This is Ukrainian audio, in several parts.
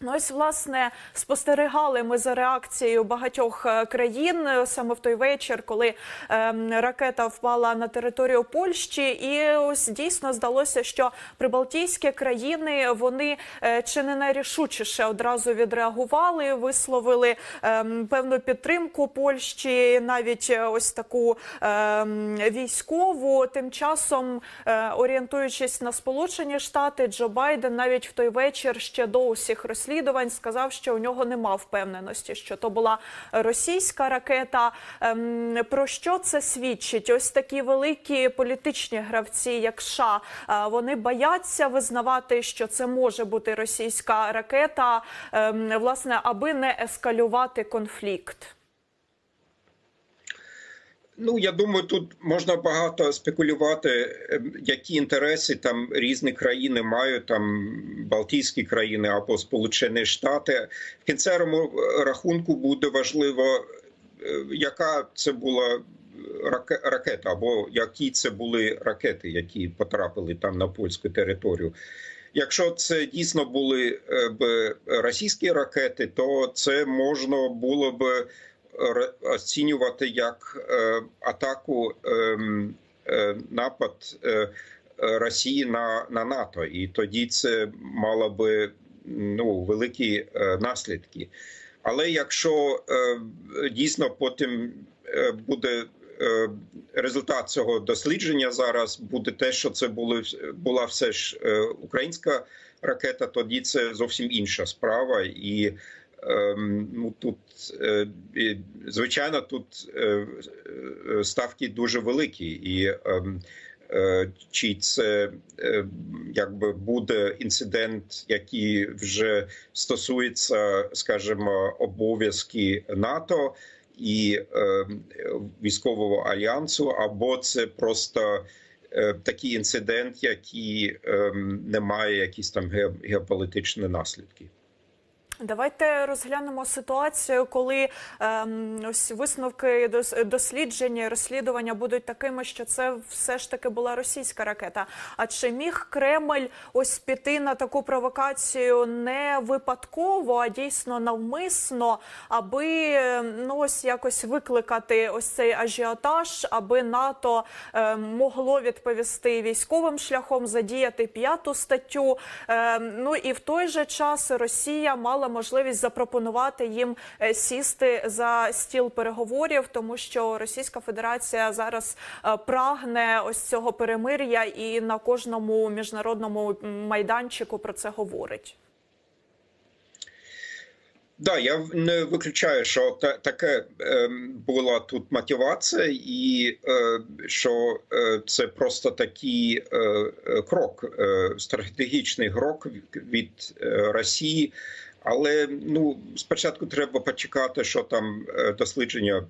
Ну, ось власне спостерігали ми за реакцією багатьох е, країн е, саме в той вечір, коли ем, ракета впала на територію Польщі, і ось дійсно здалося, що прибалтійські країни вони е, чи не найрішучіше одразу відреагували, висловили ем, певну підтримку Польщі, навіть е, ось таку ем, військову. Тим часом, е, орієнтуючись на Сполучені Штати, Джо Байден навіть в той вечір ще до усіх розслідувань сказав, що у нього нема впевненості, що то була російська ракета. Ем, Про що це свідчить? Ось такі великі політичні гравці, як США, е, вони бояться визнавати, що це може бути російська ракета, ем, власне, аби не ескалювати конфлікт. Ну, я думаю, тут можна багато спекулювати, ем, які інтереси там різні країни мають, там Балтійські країни або Сполучені Штати. В кінцевому рахунку буде важливо, е, яка це була раке- ракета, або які це були ракети, які потрапили там на польську територію. Якщо це дійсно були е, б російські ракети, то це можна було б оцінювати як е, атаку ем, е, напад е, Росії на, на НАТО, і тоді це мало би ну великі наслідки. Але якщо дійсно потім буде результат цього дослідження зараз, буде те, що це були була все ж українська ракета, тоді це зовсім інша справа і. Ем, Ну тут е, звичайно, тут е, е, ставки дуже великі, і ем, чи це якби буде інцидент, який вже стосується, скажімо, обов'язки НАТО і військового альянсу, або це просто такий інцидент, який е, не має якісь там ге- геополітичні наслідки. Давайте розглянемо ситуацію, коли ем, ось висновки дос- дослідження, розслідування будуть такими, що це все ж таки була російська ракета. А чи міг Кремль ось піти на таку провокацію не випадково, а дійсно навмисно, аби ем, ну ось якось викликати ось цей ажіотаж, аби НАТО ем, могло відповісти військовим шляхом, задіяти п'яту статтю. Ем, ну і в той же час Росія мала можливість запропонувати їм е, сісти за стіл переговорів, тому що Російська Федерація зараз е, прагне ось цього перемир'я і на кожному міжнародному майданчику про це говорить. Да, я не виключаю, що та, таке е, була тут мотивація, і е, що це просто такий крок, стратегічний крок від Росії. Але ну спочатку треба почекати, що там е, дослідження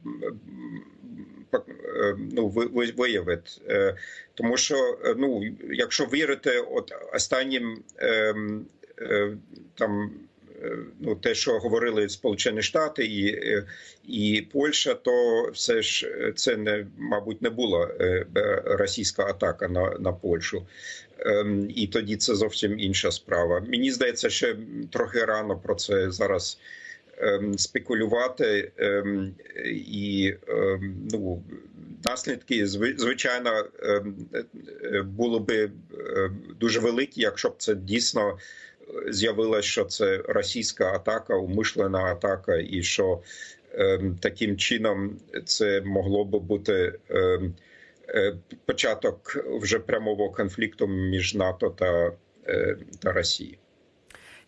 е, ну, ви- ви- виявить. Е, Тому що ну, якщо вірити от останнім ем, там ну, те, що говорили Сполучені Штати і, е, і Польща, то все ж е, це не мабуть не була е, е, російська атака на, на Польщу. Ем, І тоді це зовсім інша справа. Мені здається, ще трохи рано про це зараз ем, спекулювати, ем, і ну, наслідки звичайно е, було би е, дуже великі, якщо б це дійсно з'явилося, що це російська атака, умишлена атака, і що ем, таким чином це могло би бути. ем, е, Початок вже прямого конфлікту між НАТО та, е, та Росією.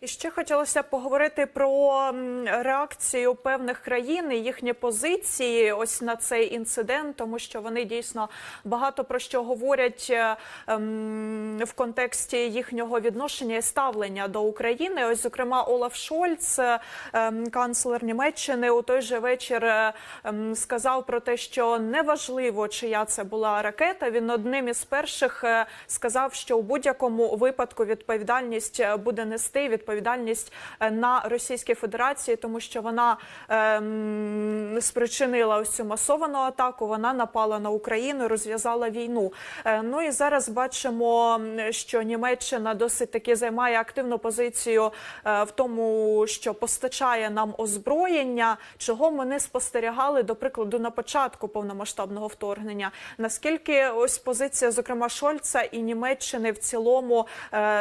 І ще хотілося поговорити про реакцію певних країн і їхні позиції ось на цей інцидент, тому що вони дійсно багато про що говорять е, ем, в контексті їхнього відношення і ставлення до України. Ось, зокрема, Олаф Шольц, е, ем, канцлер Німеччини, у той же вечір е, ем, сказав про те, що неважливо, чия це була ракета. Він одним із перших сказав, що у будь-якому випадку відповідальність буде нести відповідальність відповідальність е, на Російській Федерації, тому що вона ем, спричинила ось цю масовану атаку. Вона напала на Україну, розв'язала війну. Е, ну і зараз бачимо, що Німеччина досить таки займає активну позицію е, в тому, що постачає нам озброєння, чого ми не спостерігали до прикладу на початку повномасштабного вторгнення. Наскільки ось позиція, зокрема Шольца і Німеччини в цілому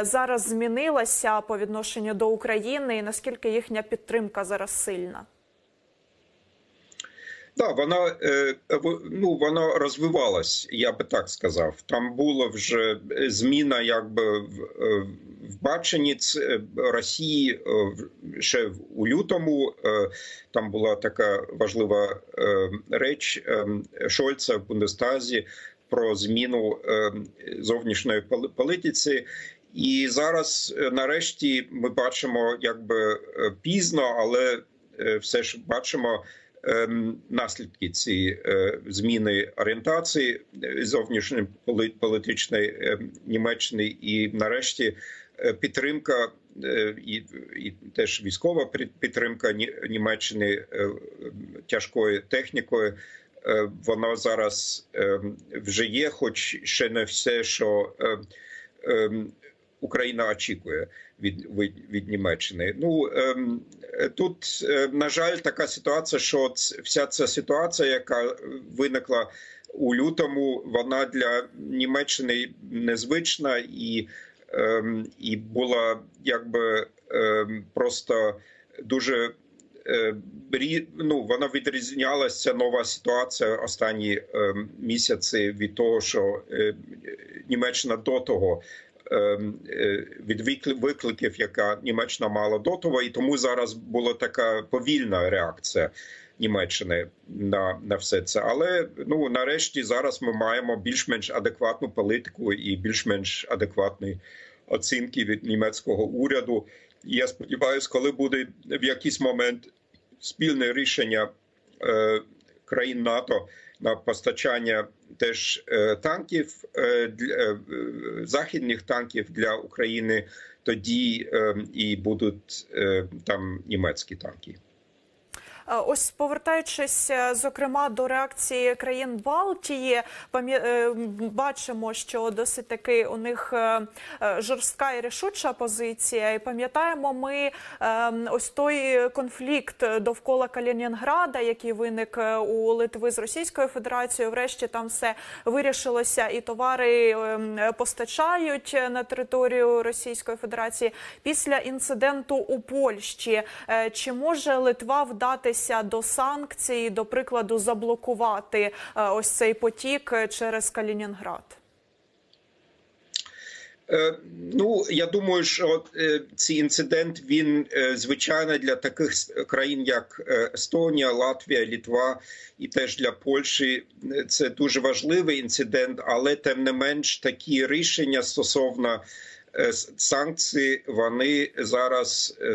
зараз змінилася по відношенню до України, і наскільки їхня підтримка зараз сильна? Так, вона е, ну вона розвивалась, я би так сказав. Там була вже зміна, якби в, е, баченні е, Росії е, ще у лютому. Е, Там була така важлива е, реч е, Шольца в Бундестазі про зміну е, зовнішньої політиці. І зараз, е, нарешті, ми бачимо, якби е, пізно, але е, все ж бачимо ем, наслідки цієї зміни орієнтації зовнішньої політичної е, Німеччини, і нарешті підтримка і, і теж військова під- підтримка Ні- Німеччини тяжкою технікою. Вона зараз е, вже є, хоч ще не все, що Україна очікує від, від, від Німеччини. Ну ем, тут, е, на жаль, така ситуація, що вся ця ситуація, яка виникла у лютому, вона для Німеччини незвична і, ем, і була якби ем, просто дуже. е, Ну, вона відрізнялася нова ситуація останні ем, місяці від того, що е, Німеччина до того ем, від викли- викликів, яка Німеччина мала до того, і тому зараз була така повільна реакція Німеччини на, на все це. Але ну нарешті зараз ми маємо більш-менш адекватну політику і більш-менш адекватні оцінки від німецького уряду. Я сподіваюся, коли буде в якийсь момент спільне рішення е, країн НАТО на постачання теж е, танків е, для е, західних танків для України, тоді е, і будуть там німецькі танки. Е, Ось повертаючись е, зокрема до реакції країн Балтії, е, бачимо, що досить таки у них жорстка і рішуча позиція. І пам'ятаємо ми е, ось той конфлікт довкола Калінінграда, який виник у Литви з Російською Федерацією. Врешті там все вирішилося, і товари е, постачають на територію Російської Федерації. Після інциденту у Польщі чи може Литва вдатися до санкцій, до прикладу, заблокувати е, ось цей потік е, через Калінінград? Е, Ну я думаю, що цей інцидент він звичайно для таких країн, як Естонія, Латвія, Літва і теж для Польщі. Це дуже важливий інцидент, але тим не менш такі рішення стосовно е, с- санкцій вони зараз е,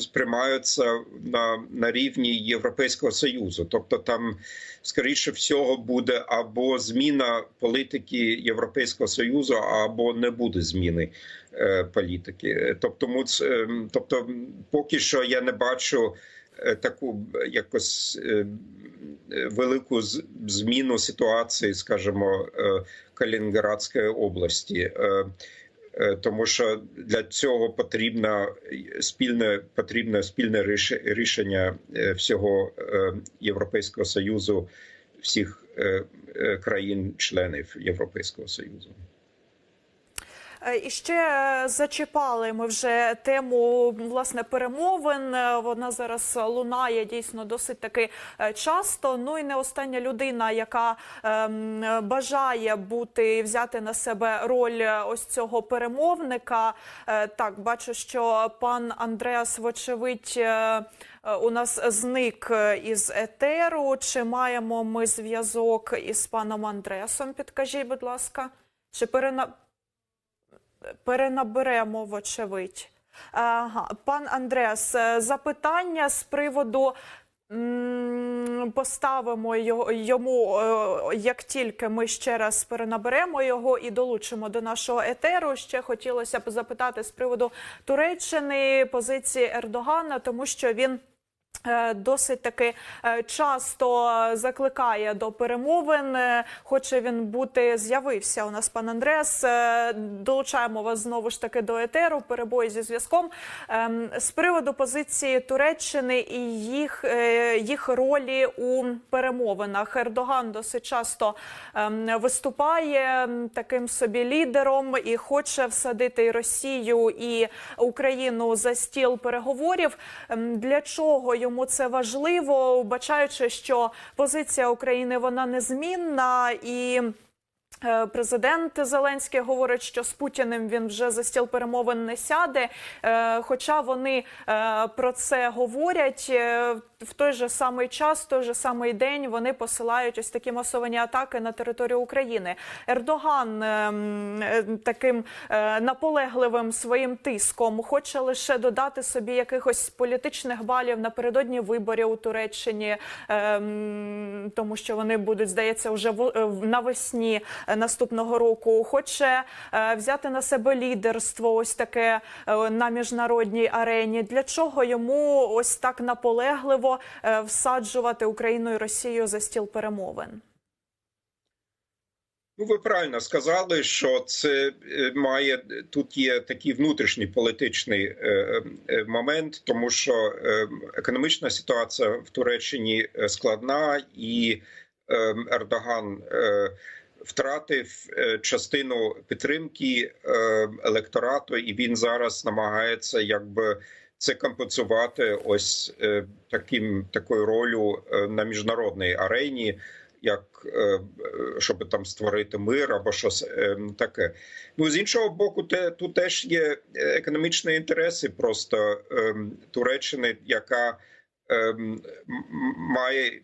сприймаються на, на рівні Європейського союзу, тобто там скоріше всього буде або зміна політики Європейського союзу, або не буде зміни е, політики. Тобто, му е, тобто, поки що я не бачу е, таку якось велику зміну ситуації, скажімо, Калінінградської області. Е, Тому що для цього потрібно спільне потрібне спільне ріш- рішення е, всього е, Європейського союзу, всіх країн-членів Європейського союзу. Е, І ще е, зачіпали ми вже тему власне перемовин. Е, Вона зараз лунає дійсно досить таки часто. Ну і не остання людина, яка ем, бажає бути взяти на себе роль ось цього перемовника. Е, Так, бачу, що пан Андреас, вочевидь. е, У нас зник із етеру. Чи маємо ми зв'язок із паном Андреасом? Підкажіть, будь ласка, чи перена перенаберемо, вочевидь. Пан Андреас, е, запитання з приводу Поставимо йому, е, як тільки ми ще раз перенаберемо його і долучимо до нашого етеру. Ще хотілося б запитати з приводу Туреччини позиції Ердогана, тому що він. Е, Досить таки е, часто закликає до перемовин. Е, Хоче він бути з'явився. У нас пан Андрес. Долучаємо вас знову ж таки до етеру. Перебої зі зв'язком Ем, з приводу позиції Туреччини і їх, їх ролі у перемовинах. Ердоган досить часто ем, виступає таким собі лідером і хоче всадити і Росію і Україну за стіл переговорів. Ем, Для чого йому це важливо, бачаючи, що позиція України вона незмінна і. Е, Президент Зеленський говорить, що з Путіним він вже за стіл перемовин не сяде. Е, Хоча вони е, про це говорять в той же самий час, в той же самий день вони посилають ось такі масовані атаки на територію України. Ердоган е, м, е, таким наполегливим своїм тиском хоче лише додати собі якихось політичних балів напередодні виборів у Туреччині, е, тому що вони будуть, здається, вже навесні наступного року. Хоче е, взяти на себе лідерство, ось таке е, на міжнародній арені. Для чого йому ось так наполегливо е, всаджувати Україну і Росію за стіл перемовин? Ну, ви правильно сказали, що це має тут є такий внутрішній політичний момент, тому що економічна ситуація в Туреччині складна, і Ердоган втратив е, частину підтримки е, електорату, і він зараз намагається якби. Це компенсувати ось е, таким такою ролью на міжнародній арені, як щоб там створити мир або щось таке. Ну з іншого боку, те тут теж є економічні інтереси просто Туреччини, яка має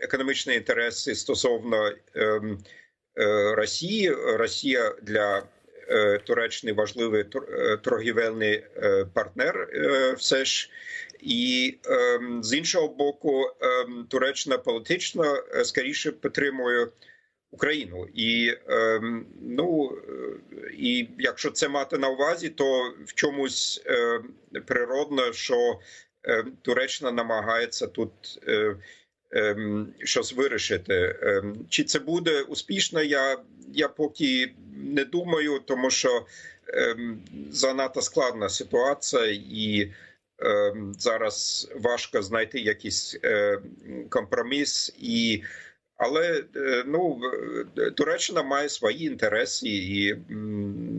економічні інтереси стосовно Росії. Росія для е, Туреччини важливий е, торгівельний е, партнер, е, все ж. І ем, з іншого боку, ем, Туреччина політично е, скоріше підтримує Україну. І ем, ну е, і якщо це мати на увазі, то в чомусь е, природно, що е, Туреччина намагається тут. Ем, щось вирішити. Ем, Чи це буде успішно? Я, я поки не думаю, тому що ем, занадто складна ситуація, і зараз важко знайти якийсь компроміс. І, але е, ну, Туреччина має свої інтереси, і,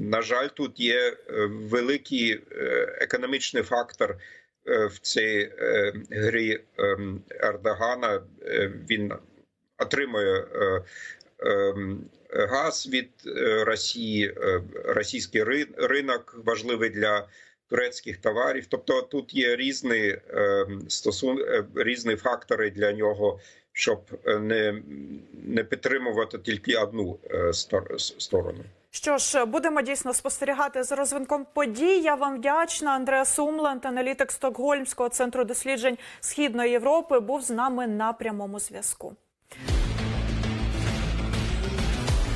на жаль, тут є е, великий е, економічний фактор в цій е, грі е, Ердогана. Е, Він отримує е, е, газ від е, Росії, е, російський ринок важливий для турецьких товарів. Тобто тут є різні е, стосун, е, різні фактори для нього, щоб е, не, не підтримувати тільки одну е, сторону. Що ж, будемо дійсно спостерігати за розвинком подій. Я вам вдячна. Андреа Сумланд, аналітик Стокгольмського центру досліджень Східної Європи, був з нами на прямому зв'язку.